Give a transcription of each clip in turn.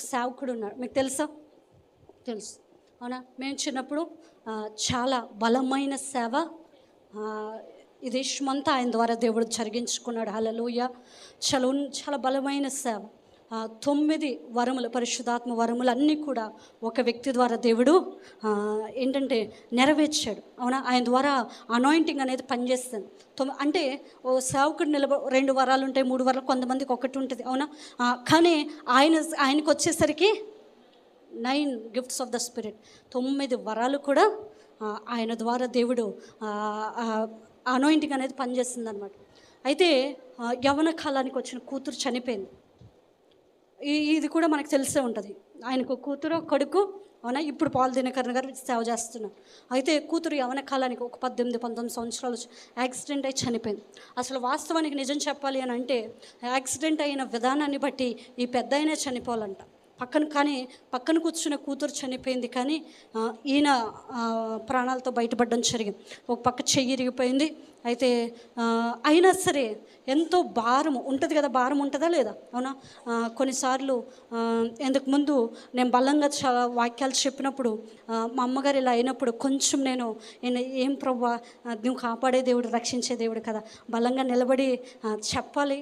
సేవకుడు ఉన్నాడు. మీకు తెలుసా? తెలుసు. అవునా? మేము చిన్నప్పుడు చాలా బలమైన సేవ ఇది ఈ దేశమంతా ఆయన ద్వారా దేవుడు జరిగించుకున్నాడు. హలలోయ చాలా చాలా బలమైన సేవ. తొమ్మిది వరములు పరిశుధాత్మ వరములు అన్నీ కూడా ఒక వ్యక్తి ద్వారా దేవుడు ఏంటంటే నెరవేర్చాడు. అవునా? ఆయన ద్వారా అనాయింటింగ్ అనేది పనిచేస్తుంది. తొమ్మి అంటే ఓ సేవకుడు నిలబ రెండు వరాలు ఉంటాయి మూడు వరాలు కొంతమందికి ఒకటి ఉంటుంది. అవునా? కానీ ఆయన ఆయనకు వచ్చేసరికి nine gifts of the spirit. తొమ్మిది వరాలు కూడా ఆయన ద్వారా దేవుడు అనాయింటింగ్ అనేది పనిచేస్తుంది అనమాట అయితే యవన కాలానికి వచ్చిన కూతురు చనిపోయింది. ఇది కూడా మనకు తెలిసే ఉంటుంది. ఆయనకు కూతురు కొడుకు అవునా? ఇప్పుడు పాల్ దినకరణ గారు సేవ చేస్తున్నారు. అయితే కూతురు యవన కాలానికి ఒక పద్దెనిమిది పంతొమ్మిది సంవత్సరాలు యాక్సిడెంట్ అయి చనిపోయింది. అసలు వాస్తవానికి నిజం చెప్పాలి అని అంటే యాక్సిడెంట్ అయిన విధానాన్ని బట్టి ఈ పెద్ద అయినా చనిపోవాలంట. పక్కన కానీ పక్కన కూర్చున్న కూతురు చనిపోయింది కానీ ఈయన ప్రాణాలతో బయటపడడం జరిగింది. ఒక పక్క చెయ్యి ఇరిగిపోయింది అయితే అయినా సరే ఎంతో భారం ఉంటుంది కదా భారం ఉంటుందా లేదా? అవునా? కొన్నిసార్లు ఎందుకు ముందు నేను బలంగా చాలా వాక్యాలు చెప్పినప్పుడు మా అమ్మగారు ఇలా అయినప్పుడు కొంచెం నేను ఏం ప్రభా నువ్వు కాపాడే దేవుడు రక్షించే దేవుడు కదా బలంగా నిలబడి చెప్పాలి.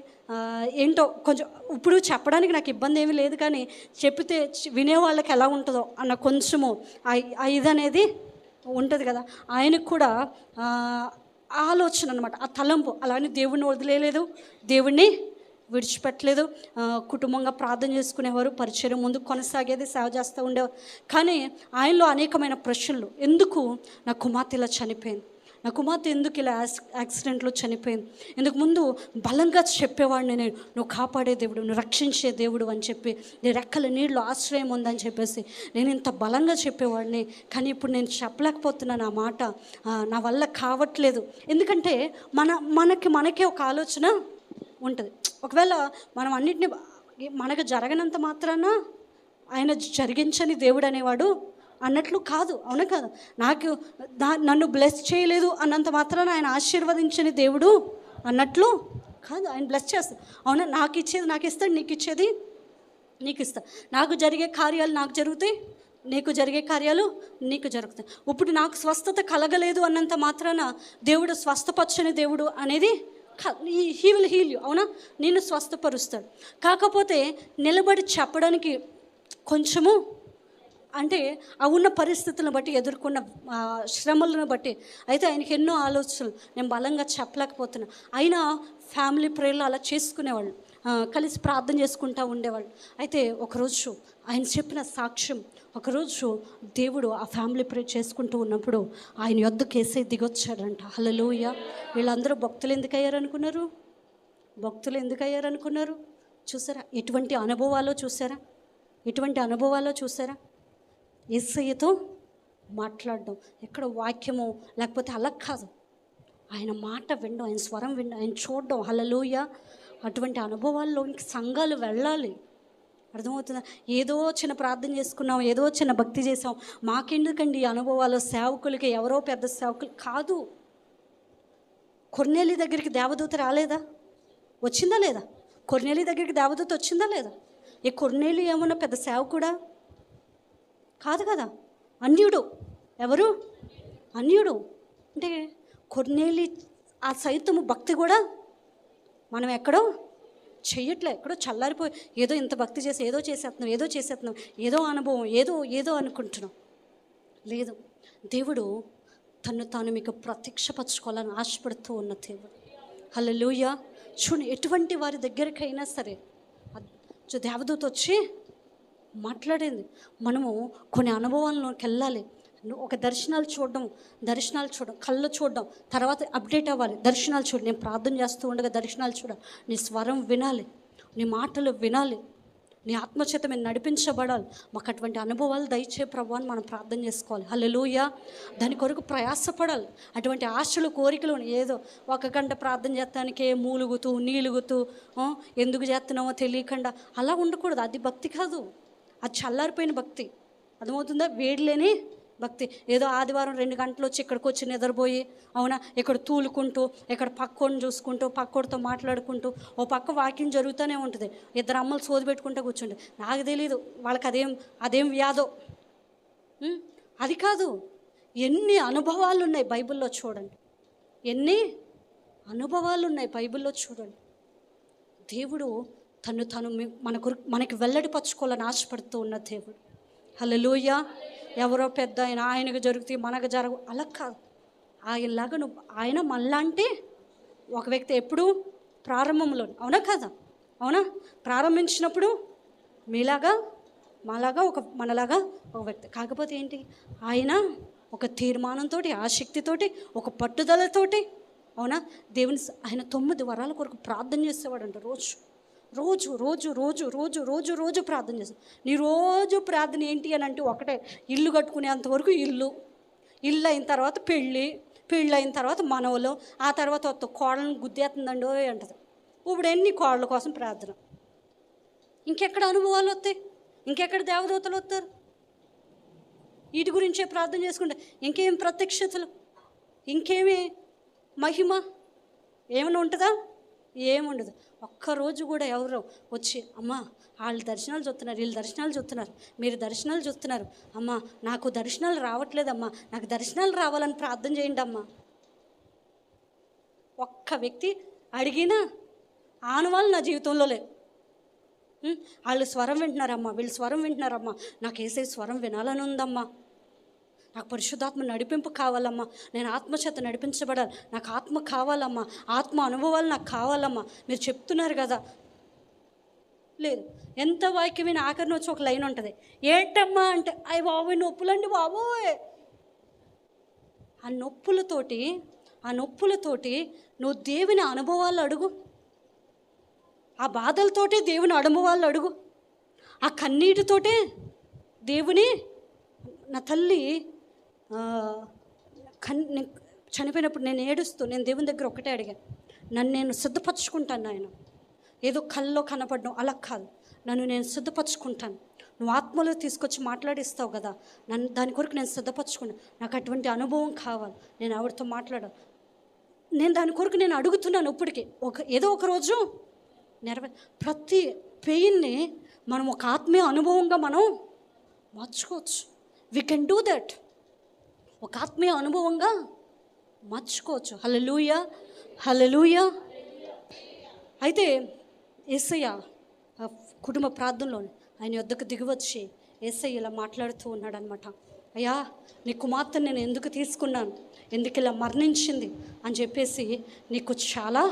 ఏంటో కొంచెం ఇప్పుడు చెప్పడానికి నాకు ఇబ్బంది ఏమీ లేదు కానీ చెప్తే వినేవాళ్ళకి వినే వాళ్ళకి ఎలా ఉంటుందో అన్న కొంచెము ఇది అనేది ఉంటుంది కదా ఆయనకు కూడా ఆలోచన అనమాట ఆ తలంపు అలానే దేవుణ్ణి వదిలేయలేదు దేవుణ్ణి విడిచిపెట్టలేదు. కుటుంబంగా ప్రార్థన చేసుకునేవారు పరిచయం ముందు కొనసాగేది సేవ చేస్తూ ఉండేవారు. కానీ ఆయనలో అనేకమైన ప్రశ్నలు. ఎందుకు? నా కుమార్తె ఇలా చనిపోయింది. నా కుమార్తె ఎందుకు ఇలా యాక్సిడెంట్లో చనిపోయింది? ఇందుకు ముందు బలంగా చెప్పేవాడిని నేను. నువ్వు కాపాడే దేవుడు నువ్వు రక్షించే దేవుడు అని చెప్పి నీ రెక్కల నీళ్ళు ఆశ్రయం ఉందని చెప్పేసి నేను ఇంత బలంగా చెప్పేవాడిని. కానీ ఇప్పుడు నేను చెప్పలేకపోతున్నాను ఆ మాట. నా వల్ల కావట్లేదు. ఎందుకంటే మన మనకి మనకే ఒక ఆలోచన ఉంటుంది. ఒకవేళ మనం అన్నిటిని మనకు జరగనంత మాత్రాన ఆయన జరిగించని దేవుడు అనేవాడు అన్నట్లు కాదు. అవునా కాదు? నాకు దా- నన్ను బ్లెస్ చేయలేదు అన్నంత మాత్రాన ఆయన ఆశీర్వదించని దేవుడు అన్నట్లు కాదు. ఆయన బ్లెస్ చేస్తాడు అవునా? నాకు ఇచ్చేది నాకు ఇస్తాడు నీకు ఇచ్చేది నీకు ఇస్తా. నాకు జరిగే కార్యాలు నాకు జరుగుతాయి నీకు జరిగే కార్యాలు నీకు జరుగుతాయి. ఇప్పుడు నాకు స్వస్థత కలగలేదు అన్నంత మాత్రాన దేవుడు స్వస్థపరచని దేవుడు అనేది హీ విల్ హీల్ యూ అవునా? నేను స్వస్థపరుస్తాడు. కాకపోతే నిలబడి చెప్పడానికి కొంచెము అంటే ఆ ఉన్న పరిస్థితులను బట్టి ఎదుర్కొన్న శ్రమలను బట్టి అయితే ఆయనకి ఎన్నో ఆలోచనలు. నేను బలంగా చెప్పలేకపోతున్నా. అయినా ఫ్యామిలీ ప్రేయర్లు అలా చేసుకునేవాళ్ళు. కలిసి ప్రార్థన చేసుకుంటూ ఉండేవాళ్ళు. అయితే ఒకరోజు ఆయన చెప్పిన సాక్ష్యం ఒకరోజు దేవుడు ఆ ఫ్యామిలీ ప్రే చేసుకుంటూ ఉన్నప్పుడు ఆయన యొద్దకు వేసే దిగొచ్చాడంట. హలలోయ వీళ్ళందరూ భక్తులు ఎందుకు అయ్యారనుకున్నారు భక్తులు ఎందుకు అయ్యారనుకున్నారు చూసారా? ఎటువంటి అనుభవాలో చూసారా? ఎటువంటి అనుభవాలో చూసారా? ఏసయ్యతో మాట్లాడడం. ఎక్కడ వాక్యము లేకపోతే అలా కాదు. ఆయన మాట వినడం ఆయన స్వరం వినడం ఆయన చూడడం. హలలోయ అటువంటి అనుభవాల్లో ఇంక సంఘాలు వెళ్ళాలి. అర్థమవుతుందా? ఏదో చిన్న ప్రార్థన చేసుకున్నాం ఏదో చిన్న భక్తి చేసాం మాకెందుకండి ఈ అనుభవాలు? సేవకులకి ఎవరో పెద్ద సేవకులు కాదు. కొర్నేలి దగ్గరికి దేవదూత రాలేదా? వచ్చిందా లేదా? కొర్నేలి దగ్గరికి దేవదూత వచ్చిందా లేదా? ఈ కొర్నేలి ఏమన్నా పెద్ద సేవకుడా? కాదు కదా. అన్యుడు. ఎవరు? అన్యుడు. అంటే కొన్నేళ్ళు ఆ సైతము భక్తి కూడా మనం ఎక్కడో చెయ్యట్లే. ఎక్కడో చల్లారిపోయి ఏదో ఇంత భక్తి చేసి ఏదో చేసేస్తున్నాం ఏదో చేసేస్తున్నాం ఏదో అనుభవం ఏదో ఏదో అనుకుంటున్నాం. లేదు. దేవుడు తను తాను మీకు ప్రత్యక్షపరచుకోవాలని ఆశపడుతూ ఉన్న దేవుడు. హలో లూయ చూడు ఎటువంటి వారి దగ్గరకైనా సరే దేవదూత వచ్చి మాట్లాడింది. మనము కొన్ని అనుభవాల్లోకి వెళ్ళాలి. ఒక దర్శనాలు చూడడం దర్శనాలు చూడడం కళ్ళు చూడడం తర్వాత అప్డేట్ అవ్వాలి. దర్శనాలు చూడు నేను ప్రార్థన చేస్తూ ఉండగా దర్శనాలు చూడ నీ స్వరం వినాలి. నీ మాటలు వినాలి. నీ ఆత్మచేత మేము నడిపించబడాలి. మాకు అటువంటి అనుభవాలు దయచే ప్రభు అని మనం ప్రార్థన చేసుకోవాలి. హల్లెలూయ. దాని కొరకు ప్రయాసపడాలి. అటువంటి ఆశలు కోరికలు ఏదో ఒక గంట ప్రార్థన చేస్తానికే మూలుగుతూ నీలుగుతూ ఎందుకు చేస్తున్నామో తెలియకుండా అలా ఉండకూడదు. అది భక్తి కాదు. అది చల్లారిపోయిన భక్తి. అర్థమవుతుందా? వేడిలేని భక్తి. ఏదో ఆదివారం రెండు గంటలు వచ్చి ఇక్కడికి వచ్చి నిద్రపోయి అవునా? ఇక్కడ తూలుకుంటూ ఇక్కడ పక్కోడిని చూసుకుంటూ పక్కోడితో మాట్లాడుకుంటూ ఓ పక్క వాక్యం జరుగుతూనే ఉంటుంది. ఇద్దరు అమ్మలు సోది పెట్టుకుంటూ కూర్చుంటే. నాకు తెలియదు వాళ్ళకి అదేం అదేం వ్యాధో. అది కాదు. ఎన్ని అనుభవాలు ఉన్నాయి బైబిల్లో చూడండి. ఎన్ని అనుభవాలు ఉన్నాయి బైబిల్లో చూడండి. దేవుడు తను తను మీ- మన కొరకు మనకి వెల్లడిపరచుకోవాలని ఆశపడుతూ ఉన్న దేవుడు. హల్లెలూయా. ఎవరో పెద్ద ఆయన ఆయనకు జరుగుతాయి మనకు జరగవు. అలా కాదు. ఆయనలాగా నువ్వు ఆయన మనలాంటి ఒక వ్యక్తి ఎప్పుడు ప్రారంభంలో అవునా కదా? అవునా? ప్రారంభించినప్పుడు మీలాగా మాలాగా ఒక మనలాగా ఒక వ్యక్తి. కాకపోతే ఏంటి? ఆయన ఒక తీర్మానంతో ఆసక్తితోటి ఒక పట్టుదలతోటి అవునా? దేవుని ఆయన తొమ్మిది వరాల కొరకు ప్రార్థన చేసేవాడంట రోజు. రోజు రోజు రోజు రోజు రోజు రోజు ప్రార్థన చేస్తాం. నీ రోజు ప్రార్థన ఏంటి అని అంటే ఒకటే ఇల్లు కట్టుకునేంత వరకు ఇల్లు. ఇల్లు అయిన తర్వాత పెళ్ళి పెళ్ళి అయిన తర్వాత మనవలు ఆ తర్వాత ఒక కోళ్ళను గుద్దేస్తుందండో అంటది. ఇప్పుడు ఎన్ని కోళ్ళ కోసం ప్రార్థన? ఇంకెక్కడ అనుభవాలు వస్తాయి ఇంకెక్కడ దేవదూతలు వస్తారు వీటి గురించే ప్రార్థన చేసుకుంటే ఇంకేం ప్రత్యక్షతలు? ఇంకేమి మహిమ? ఏమైనా ఉంటుందా? ఏముండదు. ఒక్కరోజు కూడా ఎవరు వచ్చి అమ్మా వాళ్ళు దర్శనాలు చూస్తున్నారు వీళ్ళు దర్శనాలు చూస్తున్నారు మీరు దర్శనాలు చూస్తున్నారు అమ్మా నాకు దర్శనాలు రావట్లేదమ్మా నాకు దర్శనాలు రావాలని ప్రార్థన చేయండి అమ్మా. ఒక్క వ్యక్తి అడిగినా ఆనవాళ్ళు నా జీవితంలో లేవు. వాళ్ళు స్వరం వింటున్నారమ్మా వీళ్ళు స్వరం వింటున్నారమ్మా నాకు వేసే స్వరం వినాలని ఉందమ్మా. నాకు పరిశుద్ధాత్మ నడిపింపు కావాలమ్మా. నేను ఆత్మచేత నడిపించబడాలి. నాకు ఆత్మ కావాలమ్మా. ఆత్మ అనుభవాలు నాకు కావాలమ్మా. మీరు చెప్తున్నారు కదా. లేదు. ఎంత వాక్యమైన ఆఖరిని వచ్చి ఒక లైన్ ఉంటుంది. ఏంటమ్మా అంటే అయ్యి బాబోయ్ నొప్పులండి బాబోయ్. ఆ నొప్పులతోటి ఆ నొప్పులతోటి నువ్వు దేవుని అనుభవాలు అడుగు. ఆ బాధలతోటే దేవుని అనుభవాలు అడుగు. ఆ కన్నీటితోటే దేవుని నా తల్లి కన్ నేను చనిపోయినప్పుడు నేను ఏడుస్తూ నేను దేవుని దగ్గర ఒకటే అడిగాను. నన్ను నేను సిద్ధపరచుకుంటాను ఆయన ఏదో కల్లో కనపడడం అలా కాదు. నన్ను నేను సిద్ధపరచుకుంటాను. నువ్వు ఆత్మలో తీసుకొచ్చి మాట్లాడిస్తావు కదా. నన్ను దాని కొరకు నేను సిద్ధపరచుకున్నాను నాకు అటువంటి అనుభవం కావాలి. నేను ఆవిడతో మాట్లాడాలి. నేను దాని కొరకు నేను అడుగుతున్నాను ఇప్పటికీ. ఒక ఏదో ఒక రోజు నెరవే ప్రతి పెయిన్ని మనం ఒక ఆత్మీయ అనుభవంగా మనం మార్చుకోవచ్చు. వీ కెన్ డూ దట్ ఒక ఆత్మీయ అనుభవంగా మార్చుకోవచ్చు. హలలుయ హలలుయ అయితే ఏసయ్య కుటుంబ ప్రార్థనలోని ఆయన వద్దకు దిగివచ్చి ఏసయ్య ఇలా మాట్లాడుతూ ఉన్నాడనమాట అయ్యా నీ కుమార్తెను నేను ఎందుకు తీసుకున్నాను? ఎందుకు ఇలా మరణించింది? అని చెప్పేసి నీకు చాలా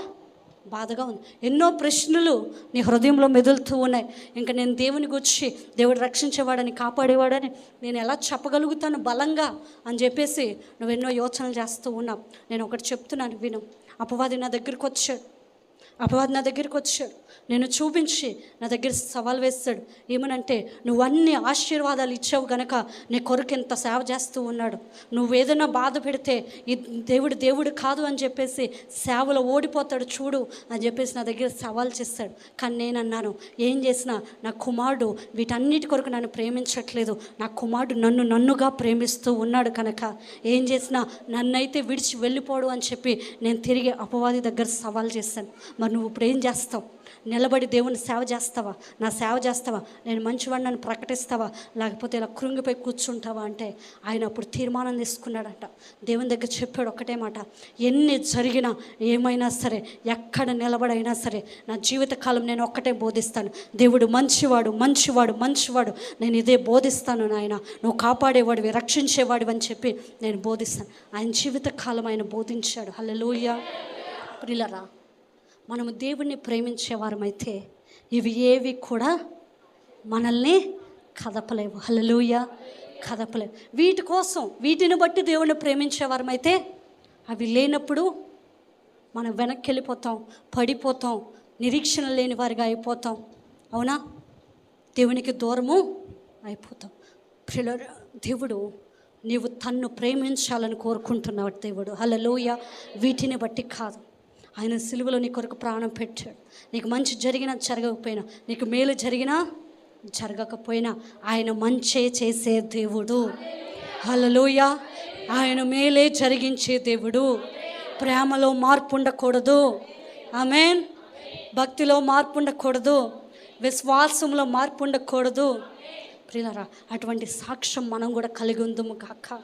బాధగా ఉంది. ఎన్నో ప్రశ్నలు నీ హృదయంలో మెదులుతూ ఉన్నాయి. ఇంకా నేను దేవుని గురించి దేవుడు రక్షించేవాడని కాపాడేవాడని నేను ఎలా చెప్పగలుగుతాను బలంగా అని చెప్పేసి నువ్వు ఎన్నో యోచనలు చేస్తూ ఉన్నావు. నేను ఒకటి చెప్తున్నాను విను. అపవాది నా దగ్గరికి వచ్చాడు. అపవాది నా దగ్గరికి వచ్చాడు. నేను చూపించి నా దగ్గర సవాల్ వేస్తాడు. ఏమనంటే నువ్వు అన్ని ఆశీర్వాదాలు ఇచ్చావు గనక నీ కొరకు ఎంత సేవ చేస్తూ ఉన్నాడు. నువ్వు ఏదైనా బాధ పెడితే ఈ దేవుడు దేవుడు కాదు అని చెప్పేసి సేవలో ఓడిపోతాడు చూడు అని చెప్పేసి నా దగ్గర సవాల్ చేస్తాడు. కానీ నేను అన్నాను ఏం చేసినా నా కుమారుడు వీటన్నిటి కొరకు నన్ను ప్రేమించట్లేదు. నా కుమారుడు నన్ను నన్నుగా ప్రేమిస్తూ ఉన్నాడు కనుక ఏం చేసినా నన్నైతే విడిచి వెళ్ళిపోడు అని చెప్పి నేను తిరిగి అపవాది దగ్గర సవాల్ చేశాను మరి నువ్వు ఇప్పుడు ఏం చేస్తావు? నిలబడి దేవుని సేవ చేస్తావా? నా సేవ చేస్తావా? నేను మంచివాడిని నన్ను ప్రకటిస్తావా? లేకపోతే ఇలా కృంగిపోయి కూర్చుంటావా అంటే ఆయన అప్పుడు తీర్మానం తీసుకున్నాడంట. దేవుని దగ్గర చెప్పాడు ఒకటే మాట. ఎన్ని జరిగినా ఏమైనా సరే ఎక్కడ నిలబడైనా సరే నా జీవితకాలం నేను ఒక్కటే బోధిస్తాను. దేవుడు మంచివాడు మంచివాడు మంచివాడు. నేను ఇదే బోధిస్తాను నాయన. నువ్వు కాపాడేవాడివి రక్షించేవాడివి అని చెప్పి నేను బోధిస్తాను. ఆయన జీవితకాలం ఆయన బోధించాడు. హల్లెలూయా. ప్రిలరా మనము దేవుణ్ణి ప్రేమించేవారమైతే ఇవి ఏవి కూడా మనల్ని కదపలేవు. హలలుయ కదపలేవు. వీటి కోసం వీటిని బట్టి దేవుణ్ణి ప్రేమించేవారమైతే అవి లేనప్పుడు మనం వెనక్కి వెళ్ళిపోతాం పడిపోతాం నిరీక్షణ లేని వారిగా అయిపోతాం. అవునా? దేవునికి దూరము అయిపోతాం. ప్రిల దేవుడు నీవు తన్ను ప్రేమించాలని కోరుకుంటున్నావు దేవుడు. హలలోయ వీటిని బట్టి కాదు. ఆయన సిలువలో నీ కొరకు ప్రాణం పెట్టాడు. నీకు మంచి జరిగినా జరగకపోయినా నీకు మేలు జరిగినా జరగకపోయినా ఆయన మంచే చేసే దేవుడు. హలలోయ ఆయన మేలే జరిగించే దేవుడు. ప్రేమలో మార్పు ఉండకూడదు. ఆమెన్. భక్తిలో మార్పు ఉండకూడదు. విశ్వాసంలో మార్పు ఉండకూడదు. ప్రియులరా అటువంటి సాక్ష్యం మనం కూడా కలిగి ఉందము కాక